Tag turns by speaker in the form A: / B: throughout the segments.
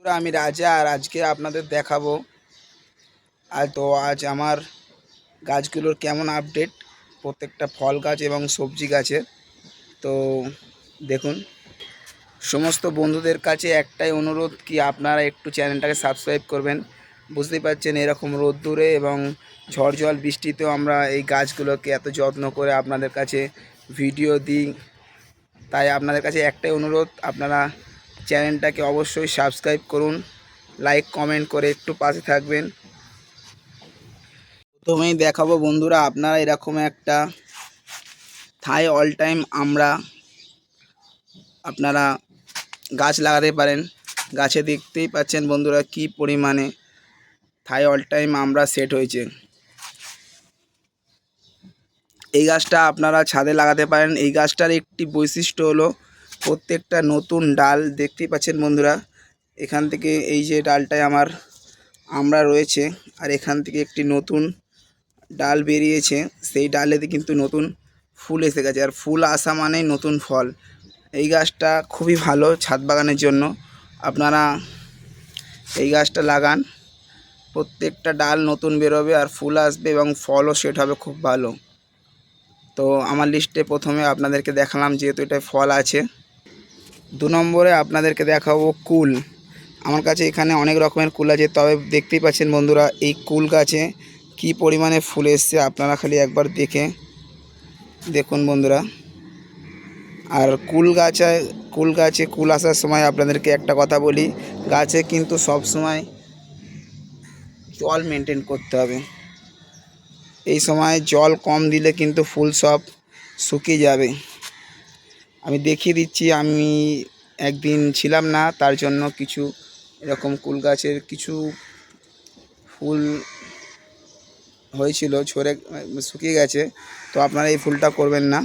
A: বন্ধুরা, আমি রাজা আর আজকে আপনাদের দেখাবো। আর তো আজ আমার গাছগুলোর কেমন আপডেট? প্রত্যেকটা ফল গাছ এবং সবজি গাছের। তো দেখুন সমস্ত বন্ধুদের কাছে একটাই অনুরোধ কি আপনারা একটু চ্যানেলটাকে সাবস্ক্রাইব করবেন। বুঝতেই পারছেন এরকম রোদ্দুরে এবং ঝড় জল বৃষ্টিতেও আমরা এই গাছগুলোকে এত যত্ন করে আপনাদের কাছে ভিডিও দিই। তাই আপনাদের কাছে একটাই অনুরোধ আপনারা চ্যানেলটাকে অবশ্যই সাবস্ক্রাইব করুন, লাইক, কমেন্ট করে একটু পাশে থাকবেন। প্রথমেই দেখাবো বন্ধুরা, আপনারা এরকম একটা থাই অল টাইম আমরা আপনারা গাছ লাগাতে পারেন। গাছে দেখতেই পাচ্ছেন বন্ধুরা কি পরিমাণে থাই অল টাইম আমরা সেট হয়েছে। এই গাছটা আপনারা ছাদে লাগাতে পারেন। এই গাছটার একটি বৈশিষ্ট্য হলো প্রত্যেকটা নতুন ডাল দেখতেই পাচ্ছেন বন্ধুরা। এখান থেকে এই যে ডালটায় আমার আমরা রয়েছে, আর এখান থেকে একটি নতুন ডাল বেরিয়েছে। সেই ডালেতে কিন্তু নতুন ফুল এসে গেছে, আর ফুল আসা মানেই নতুন ফল। এই গাছটা খুবই ভালো ছাদ বাগানের জন্য। আপনারা এই গাছটা লাগান, প্রত্যেকটা ডাল নতুন বেরোবে আর ফুল আসবে এবং ফলও সেট হবে খুব ভালো। তো আমার লিস্টে প্রথমে আপনাদেরকে দেখালাম যেহেতু এটা ফল আছে। দু নম্বরে আপনাদেরকে দেখাবো কুল। আমার কাছে এখানে অনেক রকমের কুল আছে, তবে দেখতেই পাচ্ছেন বন্ধুরা এই কুল গাছে কি পরিমাণে ফুল এসছে আপনারা খালি একবার দেখে দেখুন বন্ধুরা। আর কুল গাছে কুল গাছে কুল আসার সময় আপনাদেরকে একটা কথা বলি, গাছে কিন্তু সব সময় জল মেনটেন করতে হবে। এই সময় জল কম দিলে কিন্তু ফুল সব শুকিয়ে যাবে। আমি দেখিয়ে দিচ্ছি, আমি একদিন ছিলাম না, তার জন্য কিছু এরকম কুল গাছের কিছু ফুল হয়েছিল ছড়ে শুকিয়ে গেছে, তো আপনারা এই ফুলটা করবেন না।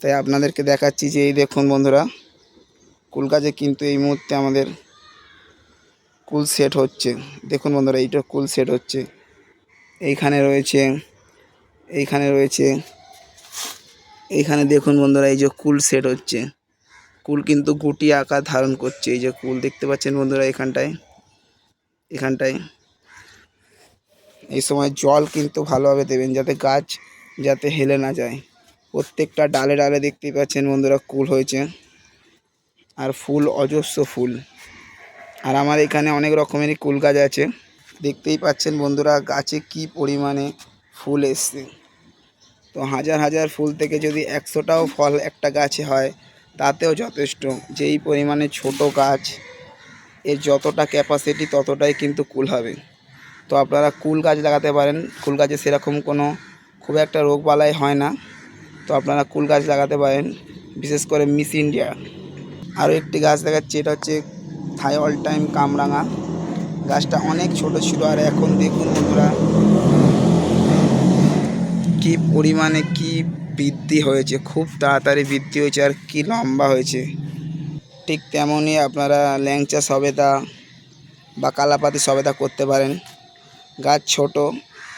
A: তাই আপনাদেরকে দেখাচ্ছি যে, এই দেখুন বন্ধুরা, কুল গাছে কিন্তু এই মুহূর্তে আমাদের কুল সেট হচ্ছে। দেখুন বন্ধুরা, এইটা কুল সেট হচ্ছে। এইখানে রয়েছে এইখানে রয়েছে এইখানে দেখুন বন্ধুরা, এই যে কুল সেট হচ্ছে। কুল কিন্তু গুটি আকার ধারণ করছে, এই যে কুল দেখতে পাচ্ছেন বন্ধুরা এখানটায়। এখানটায়। এই সময় জল কিন্তু ভালোভাবে দেবেন, যাতে গাছ যাতে হেলে না যায়। প্রত্যেকটা ডালে ডালে দেখতেই পাচ্ছেন বন্ধুরা কুল হয়েছে। আর ফুল, অজস্র ফুল। আর আমার এখানে অনেক রকমেরই কুল গাছ আছে। দেখতেই পাচ্ছেন বন্ধুরা গাছে কি পরিমাণে ফুল এসছে। তো হাজার হাজার ফুল থেকে যদি একশোটাও ফল একটা গাছে হয়, তাতেও যথেষ্ট। যেই পরিমাণে ছোট গাছ, এর যতটা ক্যাপাসিটি ততটাই কিন্তু কুল হবে। তো আপনারা কুল গাছ লাগাতে পারেন। কুল গাছে সেরকম কোনো খুব একটা রোগবালাই হয় না। তো আপনারা কুল গাছ লাগাতে পারেন। বিশেষ করে মিস ইন্ডিয়া। আরও একটি গাছ দেখাচ্ছি, এটা হচ্ছে থাই অল টাইম কামরাঙা। গাছটা অনেক ছোট ছিল আর এখন দেখুন বন্ধুরা কি পরিমাণে কি বৃদ্ধি হয়েছে? খুব তাড়াতাড়ি বৃদ্ধি হয়েছে আর কি লম্বা হয়েছে। ঠিক তেমনই আপনারা ল্যাংচা সবেদা বা কালাপাতি সবেদা করতে পারেন। গাছ ছোট,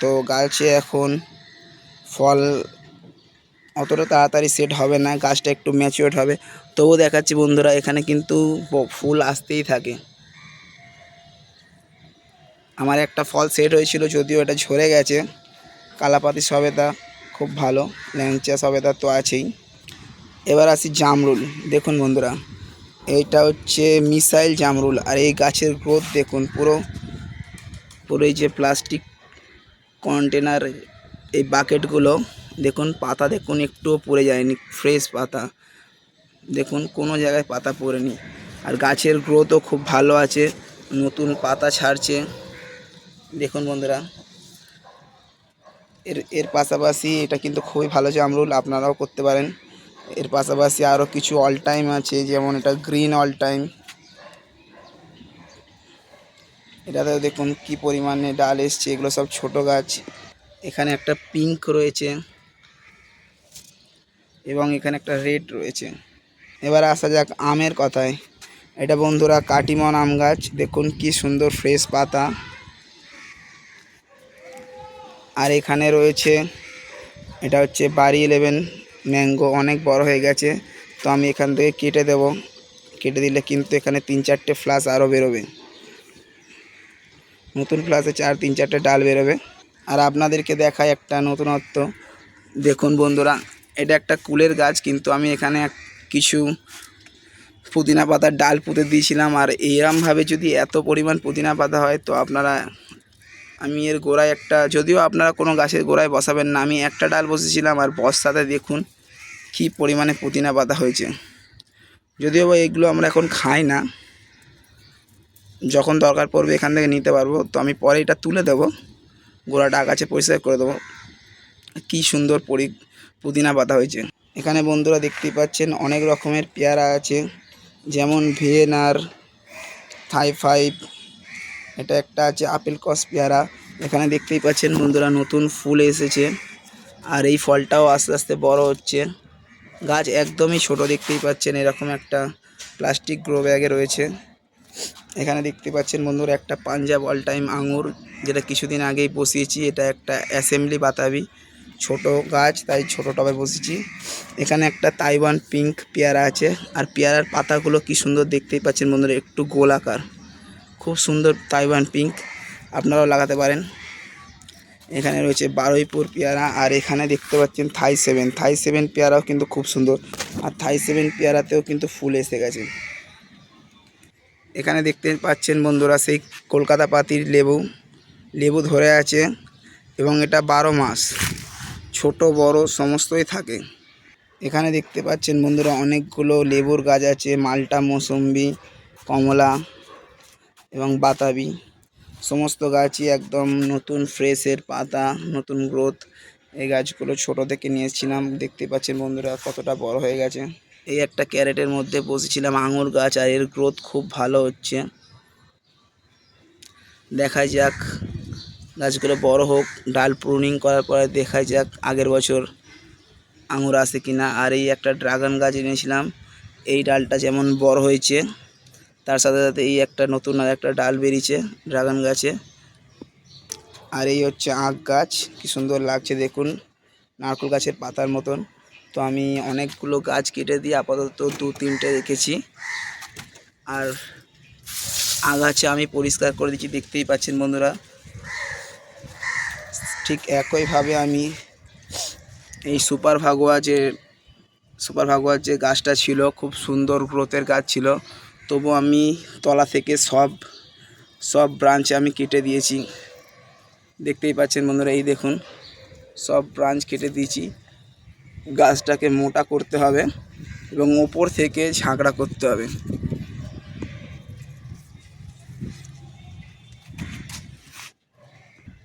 A: তো গাছে এখন ফল অতটা তাড়াতাড়ি সেট হবে না, গাছটা একটু ম্যাচিওর হবে। তবু দেখাচ্ছি বন্ধুরা, এখানে কিন্তু ফুল আসতেই থাকে। আমার একটা ফল সেট হয়েছিল, যদিও এটা ঝরে গেছে। কালাপাতি সবেদা খুব ভালো, ল্যাংচা সবেদা তো আছেই। এবার আসি জামরুল, দেখুন বন্ধুরা এটা হচ্ছে মিসাইল জামরুল, আর এই গাছের গ্রোথ দেখুন, পুরো পুরো এই যে প্লাস্টিক কন্টেনার এই বাকেটগুলো দেখুন, পাতা দেখুন, একটুও পড়ে যায়নি ফ্রেশ পাতা, দেখুন, কোনো জায়গায় পাতা পড়েনি। আর গাছের গ্রোথও খুব ভালো আছে, নতুন পাতা ছাড়ছে, দেখুন বন্ধুরা এর এর পাশাপাশি এটা কিন্তু খুবই ভালো জামরুল আপনারাও করতে পারেন। এর পাশাপাশি আরও কিছু অল টাইম আছে, যেমন এটা গ্রিন অল টাইম এটাতে দেখুন কি পরিমাণে ডাল এসছে, এগুলো সব ছোট গাছ। এখানে একটা পিঙ্ক রয়েছে এবং এখানে একটা রেড রয়েছে। এবার আসা যাক আমের কথায়। এটা বন্ধুরা কাটিমন আম গাছ, দেখুন কি সুন্দর ফ্রেশ পাতা। আর এখানে রয়েছে, এটা হচ্ছে বাড়ি ইলেভেন ম্যাঙ্গো অনেক বড় হয়ে গেছে, তো আমি এখান থেকে কেটে দেব। কেটে দিলে কিন্তু এখানে তিন চারটে ফ্লাস আরও বেরোবে। নতুন প্লাসে চার, তিন চারটে ডাল বেরোবে। আর আপনাদেরকে দেখায় একটা নতুনত্ব। দেখুন বন্ধুরা, এটা একটা কুলের গাছ, কিন্তু আমি এখানে কিছু পুদিনা পাতার ডাল পুঁতে দিয়েছিলাম। আর এরমভাবে যদি এত পরিমাণ পুদিনা পাতা হয়, তো আপনারা আমি এর গোড়ায় একটা, যদিও আপনারা কোনো গাছের গোড়ায় বসাবেন না, আমি একটা ডাল বসেছিলাম আর বস্তাতে দেখুন কি পরিমাণে পুদিনা পাতা হয়েছে। যদিও বা এগুলো আমরা এখন খাই না, যখন দরকার পড়বে এখান থেকে নিতে পারব, তো আমি পরে এটা তুলে দেবো, গোড়াটা আগাছে পরিষ্কার করে দেবো, কি সুন্দর পরি, পুদিনা পাতা হয়েছে। এখানে বন্ধুরা দেখতে পাচ্ছেন অনেক রকমের পেয়ারা আছে, যেমন ভিয়েনার থাই ফাইভ এটা একটা আছে আপেল কস পেয়ারা। এখানে দেখতেই পাচ্ছেন বন্ধুরা নতুন ফুল এসেছে। আর এই ফলটাও আস্তে আস্তে বড় হচ্ছে। গাছ একদমই ছোট দেখতেই পাচ্ছেন, এরকম একটা প্লাস্টিক গ্রো ব্যাগে রয়েছে। এখানে দেখতে পাচ্ছেন বন্ধুরা একটা পাঞ্জাব অল টাইম আঙুর, যেটা কিছুদিন আগেই বসিয়েছি। এটা একটা অ্যাসেম্বলি বাতাবি। ছোট গাছ, তাই ছোট টবে বসেছি। এখানে একটা তাইওয়ান পিঙ্ক পেয়ারা আছে। আর পেয়ারার পাতাগুলো কি সুন্দর দেখতেই পাচ্ছেন বন্ধুরা, একটু গোলাকার। খুব সুন্দর তাইওয়ান পিঙ্ক, আপনারাও লাগাতে পারেন। এখানে রয়েছে বারুইপুর পেয়ারা, আর এখানে দেখতে পাচ্ছেন থাই সেভেন। থাই সেভেন পেয়ারাও কিন্তু খুব সুন্দর, আর থাই সেভেন পেয়ারাতেও কিন্তু ফুল এসে গেছে। এখানে দেখতে পাচ্ছেন বন্ধুরা সেই কলকাতা পাতির লেবু। লেবু ধরে আছে, এবং এটা বারো মাস, ছোট, বড়, সমস্তই থাকে। এখানে দেখতে পাচ্ছেন বন্ধুরা অনেকগুলো লেবুর গাছ আছে, মালটা, মৌসম্বি, কমলা। এবং বাতাবি। সমস্ত গাছই একদম নতুন, ফ্রেশের পাতা, নতুন গ্রোথ এই গাছগুলো ছোট থেকে নিয়েছিলাম দেখতে পাচ্ছেন বন্ধুরা, কতটা বড় হয়ে গেছে। এই একটা ক্যারেটের মধ্যে বসেছিলাম আঙুর গাছ আর এর গ্রোথ খুব ভালো হচ্ছে। দেখা যাক। গাছগুলো বড় হোক, ডাল প্রুনিং করার পরে দেখা যাক আগের বছর আঙুর আসে কিনা। আর এই একটা ড্রাগন গাছ এনেছিলাম। এই ডালটা যেমন বড় হয়েছে তার সাথে সাথে এই একটা নতুন আর একটা ডাল বেরিয়েছে, ড্রাগন গাছে। আর এই হচ্ছে আখ গাছ, কি সুন্দর লাগছে দেখুন, নারকেল গাছের পাতার মতন। তো আমি অনেকগুলো গাছ কেটে দিয়ে আপাতত দু তিনটে রেখেছি। আর আগাছা আমি পরিষ্কার করে দিচ্ছি, দেখতেই পাচ্ছেন বন্ধুরা। ঠিক একইভাবে আমি এই সুপার ভাগোয়া যে, সুপার ভাগোয়ার যে গাছটা ছিল, খুব সুন্দর গ্রোথের গাছ ছিল। তবু আমি তলা থেকে সব সব ব্রাঞ্চে আমি কেটে দিয়েছি। দেখতেই পাচ্ছেন বন্ধুরা, এই দেখুন, সব ব্রাঞ্চ কেটে দিয়েছি। গাছটাকে মোটা করতে হবে এবং ওপর থেকে ঝাঁকড়া করতে হবে।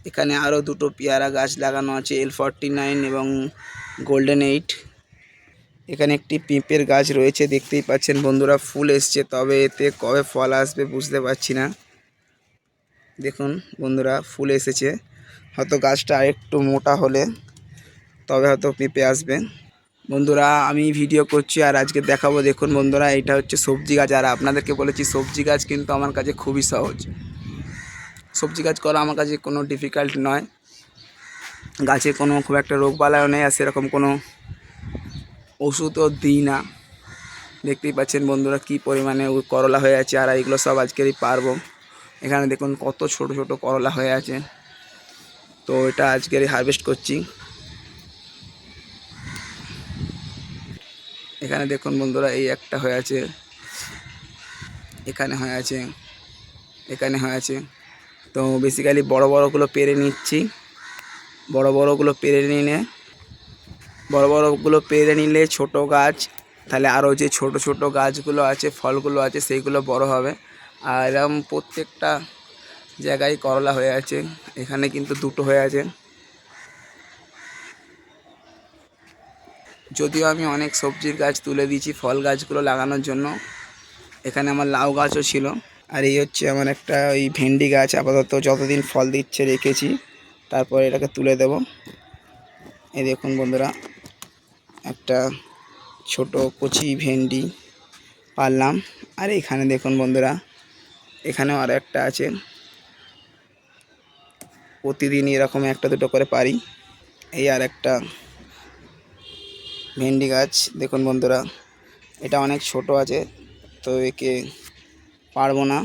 A: এখানে আরও দুটো পেয়ারা গাছ লাগানো আছে এল ফর্টি নাইন এবং গোল্ডেন এইট এখানে একটি পিঁপের গাছ রয়েছে, দেখতেই পাচ্ছেন বন্ধুরা, ফুল এসছে, তবে এতে কবে ফল আসবে বুঝতে পারছি না। দেখুন বন্ধুরা, ফুল এসেছে, হয়তো গাছটা আরেকটু মোটা হলে তবে হয়তো পেঁপে আসবে। বন্ধুরা, আমি ভিডিও করছি আর আজকে দেখাবো, দেখুন বন্ধুরা, এটা হচ্ছে সবজি গাছ, আর আপনাদেরকে বলেছি সবজি গাছ কিন্তু আমার কাছে খুবই সহজ। সবজি গাছ করা আমার কাছে কোনো ডিফিকাল্ট নয়। গাছে কোনো খুব একটা রোগ বালাইও নেই, আর সেরকম কোনো ওষুধও দিই না। দেখতেই পাচ্ছেন বন্ধুরা কি পরিমাণে করলা হয়ে আছে আর এইগুলো সব আজকেরই পারব। এখানে দেখুন কত ছোট ছোট করলা হয়ে আছে। তো এটা আজকেরই হারভেস্ট করছি। এখানে দেখুন বন্ধুরা এই একটা হয়ে আছে। এখানে হয়ে আছে। এখানে হয়ে আছে। তো বেসিক্যালি বড় বড়গুলো পেরে নিচ্ছি। বড় বড়গুলো পেরে নিলে বড় বড়গুলো পেরে নিলে ছোট গাছ, তাহলে আরও যে ছোট ছোট গাছগুলো আছে, ফলগুলো আছে, সেইগুলো বড় হবে। আর এরকম প্রত্যেকটা জায়গায় করলা হয়ে আছে, এখানে কিন্তু দুটো হয়ে আছে। যদিও আমি অনেক সবজির গাছ তুলে দিয়েছি ফল গাছগুলো লাগানোর জন্য, এখানে আমার লাউ গাছও ছিল। আর এই হচ্ছে আমার একটা ওই ভেন্ডি গাছ, আপাতত যতদিন ফল দিচ্ছে রেখেছি, তারপর এটাকে তুলে দেব। এই দেখুন বন্ধুরা। একটা ছোট কচি ভেন্ডি পারলাম। আর এখানে দেখুন বন্ধুরা, এখানেও আর একটা আছে। প্রতিদিন এরকম একটা দুটো করে পারি। এই আর একটা ভেন্ডি গাছ, দেখুন বন্ধুরা, এটা অনেক ছোট আছে, তো একে পারব না।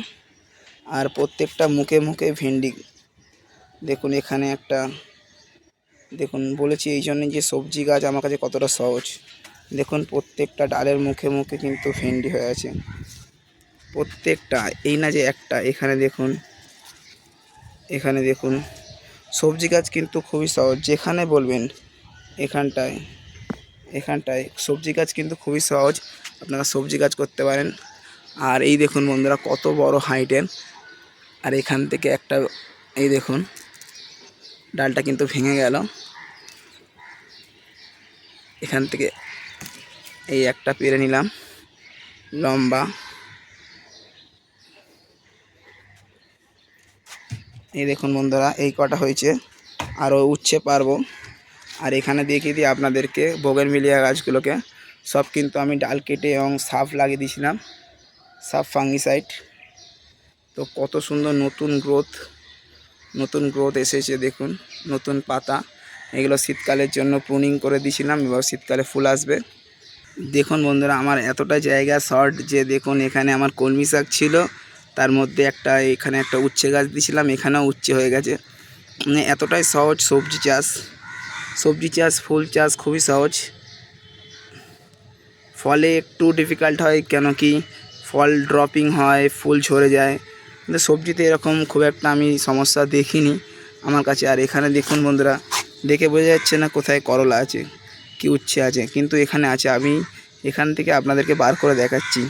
A: আর প্রত্যেকটা মুখে মুখে ভেন্ডি, দেখুন এখানে একটা দেখুন, বলেছি এই জন্য যে সবজি গাছ আমার কাছে কতটা সহজ। দেখুন, প্রত্যেকটা ডালের মুখে মুখে কিন্তু ভেন্ডি হয়ে আছে। প্রত্যেকটা, এই না যে একটা, এখানে দেখুন এখানে দেখুন, সবজি গাছ কিন্তু খুবই সহজ। যেখানে বলবেন, এখানটায় এখানটায় সবজি গাছ কিন্তু খুবই সহজ। আপনারা সবজি গাছ করতে পারেন। আর এই দেখুন বন্ধুরা, কত বড় হাইটের আর এখান থেকে একটা, এই দেখুন ডালটা কিন্তু ভেঙে গেল। এখান থেকে এই একটা পেরে নিলাম। লম্বা। এই দেখুন বন্ধুরা, এই কটা হয়েছে। আরও উচ্ছে পারব। আর এখানে দেখিয়ে দিই আপনাদেরকে বগের মিলিয়া গাছগুলোকে। সব কিন্তু আমি ডাল কেটে এবং সাফ লাগিয়ে দিয়েছিলাম। সাফ ফাঙ্গিসাইড। তো কত সুন্দর নতুন গ্রোথ। নতুন গ্রোথ এসেছে, দেখুন, নতুন পাতা। এগুলো শীতকালের জন্য প্রুনিং করে দিয়েছিলাম এবার শীতকালে ফুল আসবে। দেখুন বন্ধুরা, আমার এতটা জায়গা শর্ট যে দেখুন, এখানে আমার কলমি শাক ছিল, তার মধ্যে একটা, এখানে একটা উচ্ছে গাছ দিয়েছিলাম এখানেও উচ্ছে হয়ে গেছে। মানে এতটাই সহজ সবজি চাষ। সবজি চাষ, ফুল চাষ খুবই সহজ। ফলে একটু ডিফিকাল্ট হয়, কেন কি? ফল ড্রপিং হয়, ফুল ঝরে যায়। কিন্তু সবজিতে এরকম খুব একটা আমি সমস্যা দেখিনি। আমার কাছে আর এখানে দেখুন বন্ধুরা, দেখে বোঝা যাচ্ছে না কোথায় করলা আছে, কি উচ্ছে আছে। কিন্তু এখানে আছে, আমি এখান থেকে আপনাদেরকে বার করে দেখাচ্ছি।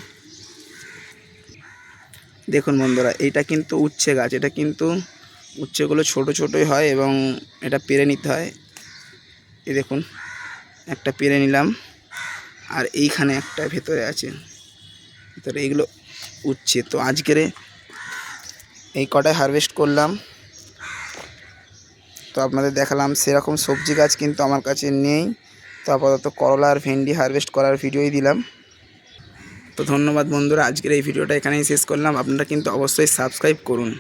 A: দেখুন বন্ধুরা, এটা কিন্তু উচ্ছে গাছ, এটা কিন্তু উচ্ছেগুলো ছোট ছোটোই হয় এবং এটা পেরে নিতে হয়। এই দেখুন, একটা পেরে নিলাম, আর এইখানে একটা ভেতরে আছে। ভেতরে এইগুলো উচ্ছে। তো আজকের এই কটায় হারভেস্ট করলাম। তো আপনাদের দেখালাম সেরকম সবজি গাছ কিন্তু আমার কাছে নেই। তো আপাতত করলা আর ভেন্ডি হারভেস্ট করার ভিডিওই দিলাম। তো ধন্যবাদ বন্ধুরা, আজকের এই ভিডিওটা এখানেই শেষ করলাম। আপনারা কিন্তু অবশ্যই সাবস্ক্রাইব করুন।